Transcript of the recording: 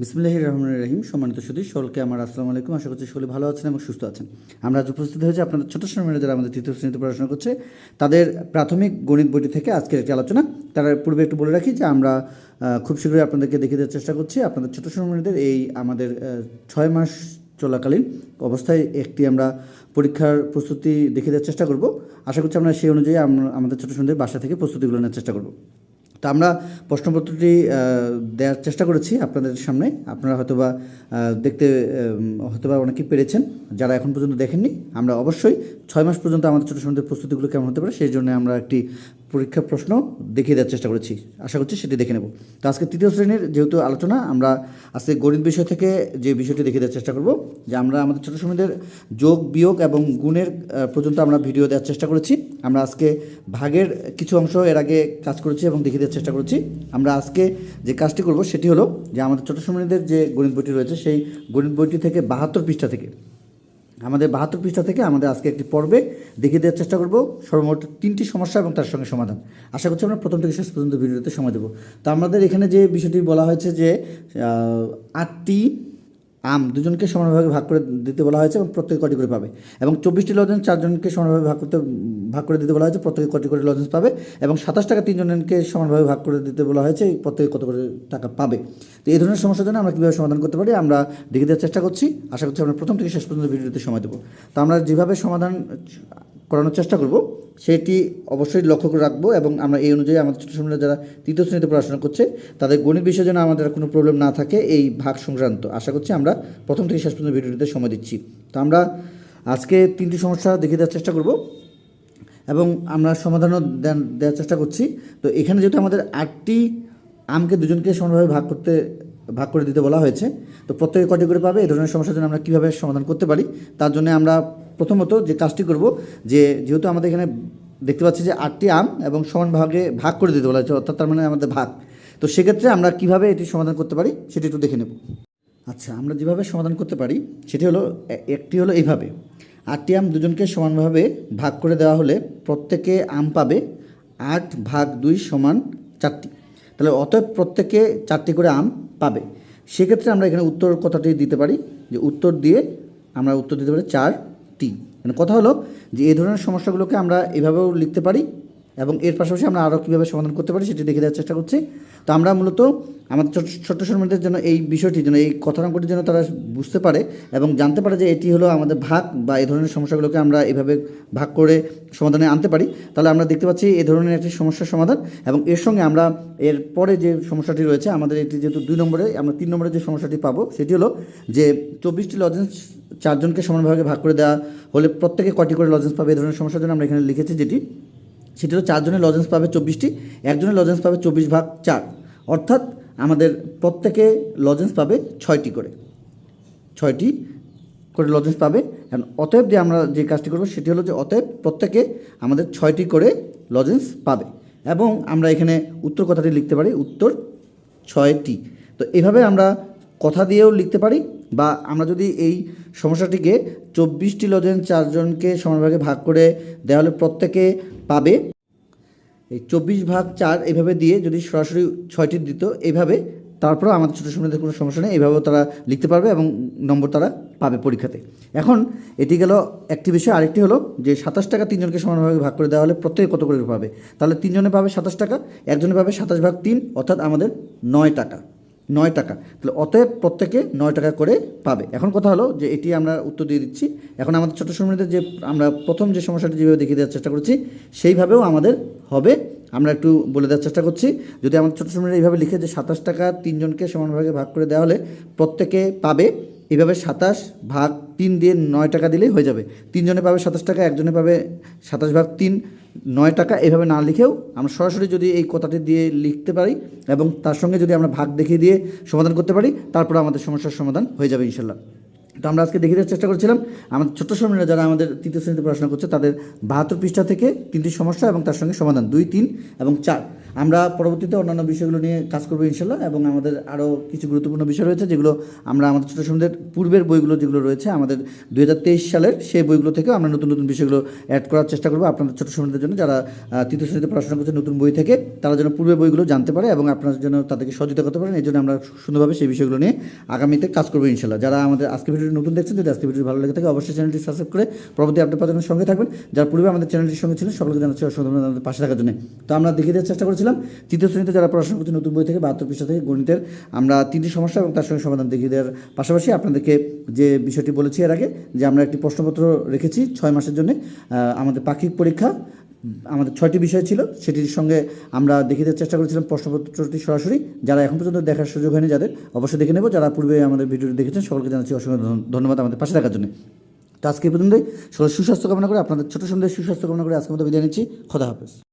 বিসমুল্লাহ রহমান রহিম। সম্মানিত সুদী সকলকে আমার আসসালামু আলাইকুম। আশা করছি সকলে ভালো আছেন এবং সুস্থ আছেন। আমরা আজ উপস্থিত হয়েছি আপনাদের ছোট সময়ের যারা আমাদের তৃতীয় শ্রেণীতে পড়াশোনা করছে, তাদের প্রাথমিক গণিত বইটি থেকে আজকের একটি আলোচনা। তার পূর্বে একটু বলে রাখি যে আমরা খুব শীঘ্রই আপনাদেরকে দেখিয়ে দেওয়ার চেষ্টা করছি। আপনাদের ছোট সময়ের এই আমাদের ছয় মাস চলাকালীন অবস্থায় একটি আমরা পরীক্ষার প্রস্তুতি দেখিয়ে দেওয়ার চেষ্টা করব। আশা করছি আমরা সেই অনুযায়ী আমাদের ছোটো সন্ধ্যের বাসা থেকে প্রস্তুতিগুলো নেওয়ার চেষ্টা করব। তো আমরা প্রশ্নপত্রটি দেওয়ার চেষ্টা করেছি আপনাদের সামনে। আপনারা হয়তোবা দেখতে হয়তো হয়তোবা অনেকেই পেরেছেন। যারা এখন পর্যন্ত দেখেননি, আমরা অবশ্যই ছয় মাস পর্যন্ত আমাদের ছোটো সন্ধ্যের প্রস্তুতিগুলো কেমন হতে পারে, সেই জন্য আমরা একটি পরীক্ষার প্রশ্ন দেখিয়ে দেওয়ার চেষ্টা করেছি। আশা করছি সেটি দেখে নেব। তো আজকে তৃতীয় শ্রেণির যেহেতু আলোচনা, আমরা আজকে গণিত বিষয় থেকে যে বিষয়টি দেখিয়ে দেওয়ার চেষ্টা করব, যে আমরা আমাদের ছোটো সময়দের যোগ, বিয়োগ এবং গুণের পর্যন্ত আমরা ভিডিও দেওয়ার চেষ্টা করেছি। আমরা আজকে ভাগের কিছু অংশ এর আগে কাজ করেছি এবং দেখিয়ে দেওয়ার চেষ্টা করেছি। আমরা আজকে যে কাজটি করব সেটি হলো যে আমাদের ছোটো সময়দের যে গণিত বইটি রয়েছে, সেই গণিত বইটি থেকে বাহাত্তর পৃষ্ঠা থেকে আমাদের বাহাত্তর পৃষ্ঠা থেকে আমাদের আজকে একটি পর্বে দেখিয়ে দেওয়ার চেষ্টা করব। সর্বমোট তিনটি সমস্যা এবং তার সঙ্গে সমাধান। আশা করছি আমরা প্রথম থেকে শেষ পর্যন্ত ভিডিওতে সময় দেবো। তো আমাদের এখানে যে বিষয়টি বলা হয়েছে যে আটটি আম দুজনকে সমানভাবে ভাগ করে দিতে বলা হয়েছে এবং প্রত্যেকে কটি করে পাবে। এবং চব্বিশটি লজেন্স চারজনকে সমানভাবে ভাগ করতে, ভাগ করে দিতে বলা হয়েছে, প্রত্যেকে কটি করে লজেন্স পাবে এবং সাতাশ টাকা তিনজনকে সমানভাবে ভাগ করে দিতে বলা হয়েছে, প্রত্যেকে কত করে টাকা পাবে। তো এই ধরনের সমস্যার জন্য আমরা কীভাবে সমাধান করতে পারি আমরা দেখে দেওয়ার চেষ্টা করছি। আশা করছি আমরা প্রথম থেকে শেষ পর্যন্ত ভিডিওতে সময় দেবো। তো আমরা যেভাবে সমাধান করানোর চেষ্টা করব। সেটি অবশ্যই লক্ষ্য করে রাখব এবং আমরা এই অনুযায়ী আমাদের ছোটো সময় যারা তৃতীয় শ্রেণীতে পড়াশোনা করছে, তাদের গণিত বিষয়ে যেন আমাদের কোনো প্রবলেম না থাকে এই ভাগ সংক্রান্ত। আশা করছি আমরা প্রথম থেকে শেষ পর্যন্ত ভিডিওটিতে সময় দিচ্ছি। তো আমরা আজকে তিনটি সমস্যা দেখে দেওয়ার চেষ্টা করব এবং আমরা সমাধানও দেওয়ার চেষ্টা করছি। তো এখানে যেহেতু আমাদের আটটি আমকে দুজনকে সমানভাবে ভাগ করতে ভাগ করে দিতে বলা হয়েছে। তো প্রত্যেকে কটি করে পাবে, এই ধরনের সমস্যার জন্য আমরা কীভাবে সমাধান করতে পারি, তার জন্য আমরা প্রথমত যে কাজটি করব, যে যেহেতু আমাদের এখানে দেখতে পাচ্ছি যে আটটি আম এবং সমান ভাগে ভাগ করে দিতে বলা হয়েছে, অর্থাৎ তার মানে আমাদের ভাগ। তো সেক্ষেত্রে আমরা কীভাবে এটি সমাধান করতে পারি, সেটি একটু দেখে নেব। আচ্ছা আমরা যেভাবে সমাধান করতে পারি, সেটি হলো একটি হলো এইভাবে। আটটি আম দুজনকে সমানভাবে ভাগ করে দেওয়া হলে প্রত্যেকে আম পাবে আট ভাগ দুই সমান চারটি। তাহলে অতএব প্রত্যেকে চারটি করে আম পাবে। সেক্ষেত্রে আমরা এখানে উত্তর কথাটি দিতে পারি যে উত্তর দিয়ে আমরা উত্তর দিতে পারি চার, তিন। মানে কথা হলো যে এই ধরনের সমস্যাগুলোকে আমরা এভাবেও লিখতে পারি এবং এর পাশাপাশি আমরা আরও কীভাবে সমাধান করতে পারি সেটি দেখে দেওয়ার চেষ্টা করছি। তো আমরা মূলত আমাদের ছোট, ছোট্ট সন্তানদের জন্য এই বিষয়টি যেন এই কথাঙ্কটির জন্য তারা বুঝতে পারে এবং জানতে পারে যে এটি হলো আমাদের ভাগ বা এই ধরনের সমস্যাগুলোকে আমরা এভাবে ভাগ করে সমাধানে আনতে পারি। তাহলে আমরা দেখতে পাচ্ছি এই ধরনের একটি সমস্যার সমাধান এবং এর সঙ্গে আমরা এর পরে যে সমস্যাটি রয়েছে, আমাদের এটি যেহেতু দুই নম্বরে, আমরা তিন নম্বরে যে সমস্যাটি পাবো সেটি হলো যে চব্বিশটি লজেন্স চারজনকে সমানভাবে ভাগ করে দেওয়া হলে প্রত্যেকে কটি করে লজেন্স পাবে এই ধরনের সমস্যার জন্য আমরা এখানে লিখেছি যেটি সেটি হলো চারজনের লজেন্স পাবে চব্বিশটি, একজনের লজেন্স পাবে চব্বিশ ভাগ চার। অর্থাৎ আমাদের প্রত্যেকে লজেন্স পাবে ছয়টি করে। ছয়টি করে লজেন্স পাবে। এখন অতএব যে আমরা যে কাজটি করব সেটি হলো যে অতএব প্রত্যেকে আমাদের ছয়টি করে লজেন্স পাবে এবং আমরা এখানে উত্তর কথাটি লিখতে পারি, উত্তর ছয়টি। তো এভাবে আমরা কথা দিয়েও লিখতে পারি বা আমরা যদি এই সমস্যাটিকে চব্বিশটি লজেন্স চারজনকে সমানভাগে ভাগ করে দেওয়া হলে প্রত্যেকে পাবে। এই চব্বিশ ভাগ চার এইভাবে দিয়ে যদি সরাসরি ছয়টি দিত এইভাবে তারপরে আমাদের ছোটো সময়ের কোনো সমস্যা নেই এইভাবেও তারা লিখতে পারবে এবং নম্বর তারা পাবে পরীক্ষাতে। এখন এটি গেল একটি বিষয়, আরেকটি হলো যে সাতাশ টাকা তিনজনকে সমানভাবে ভাগ করে দেওয়া হলে প্রত্যেকে কত করে পাবে? তাহলে তিনজনে পাবে সাতাশ টাকা, একজনে পাবে সাতাশ ভাগ তিন, অর্থাৎ আমাদের নয় টাকা। নয় টাকা। তাহলে অতএব প্রত্যেকে নয় টাকা করে পাবে। এখন কথা হলো যে এটি আমরা উত্তর দিয়ে দিচ্ছি। এখন আমাদের ছোটো সময়দের যে আমরা প্রথম যে সমস্যাটি যেভাবে দেখিয়ে দেওয়ার চেষ্টা করছি, সেইভাবেও আমাদের হবে। আমরা একটু বলে দেওয়ার চেষ্টা করছি। যদি আমাদের ছোটো সময়রা এইভাবে লিখে যে সাতাশ টাকা তিনজনকে সমানভাগে ভাগ করে দেওয়া হলে প্রত্যেকে পাবে। এইভাবে সাতাশ ভাগ তিন দিয়ে নয় টাকা দিলেই হয়ে যাবে। তিনজনে পাবে সাতাশ টাকা, একজনে পাবে সাতাশ ভাগ তিন। নয় টাকা এভাবে না লিখেও আমরা সরাসরি যদি এই কথাটি দিয়ে লিখতে পারি এবং তার সঙ্গে যদি আমরা ভাগ দেখিয়ে দিয়ে সমাধান করতে পারি, তারপর আমাদের সমস্যার সমাধান হয়ে যাবে ইনশাল্লাহ। তো আমরা আজকে দেখে দেওয়ার চেষ্টা করছিলাম, আমাদের ছোট্ট সময়রা যারা আমাদের তৃতীয় শ্রেণীতে পড়াশোনা করছে, তাদের বাহাত্তর পৃষ্ঠা থেকে তিনটি সমস্যা এবং তার সঙ্গে সমাধান দুই, তিন এবং চার। আমরা পরবর্তীতে অন্যান্য বিষয়গুলো নিয়ে কাজ করব ইনশাল্লাহ এবং আমাদের আরও কিছু গুরুত্বপূর্ণ বিষয় রয়েছে যেগুলো আমরা আমাদের ছোটো সন্ধ্যের পূর্বের বইগুলো যেগুলো রয়েছে, আমাদের দুই হাজার তেইশ সালের সেই বইগুলো থেকে আমরা নতুন নতুন বিষয়গুলো অ্যাড করার চেষ্টা করব। আপনাদের ছোটো সন্ধ্যের জন্য যারা তৃতীয় শ্রেণীতে পড়াশোনা করছে নতুন বই থেকে, তারা যেন পূর্বের বইগুলো জানতে পারে এবং আপনার জন্য তাদেরকে সহযোগিতা করতে পারেন এই জন্য আমরা সুন্দরভাবে সেই বিষয়গুলো নিয়ে আগামীতে কাজ করব ইনশাল্লাহ। যারা আমাদের আজকে ভিডিওটি নতুন দেখছেন, যদি আজকে ভিডিও ভালো লেগে থাকে, অবশ্যই চ্যানেলটি সাবস্ক্রাইব করে পরবর্তী পাওয়ার জন্য সঙ্গে থাকবেন। যার পূর্বে আমাদের চ্যানেলটির সঙ্গে ছিলেন, সকলকে জানাচ্ছি অসংখ্য পাশে থাকার জন্য। তো আমরা দেখিয়ে দেওয়ার চেষ্টা করেছিলাম তৃতীয় শ্রেণীতে যারা পড়াশোনা করছে, নতুন বই থেকে বাহাত্তর পৃষ্ঠা থেকে গণিতের, আমরা তিনটি সমস্যা এবং তার সঙ্গে সমাধান দেখিয়ে দেওয়ার পাশাপাশি আপনাদেরকে যে বিষয়টি বলেছি এর আগে, যে আমরা একটি প্রশ্নপত্র রেখেছি ছয় মাসের জন্য আমাদের পাক্ষিক পরীক্ষা, আমাদের ছয়টি বিষয় ছিল, সেটির সঙ্গে আমরা দেখিয়ে দেওয়ার চেষ্টা করেছিলাম প্রশ্নপত্রটি সরাসরি। যারা এখন পর্যন্ত দেখার সুযোগ হয়নি, যাদের অবশ্যই দেখে নেব। যারা পূর্বে আমাদের ভিডিওটি দেখেছেন, সকলকে জানাচ্ছি অসংখ্য ধন্যবাদ আমাদের পাশে থাকার জন্য। তো আজকে পর্যন্তই। সকলের সুস্বাস্থ্য কামনা করে আপনাদের ছোট সন্ধ্যের সুস্বাস্থ্য কামনা করে আজকের মতো বিদায় নিচ্ছি। খোদা হাফেজ।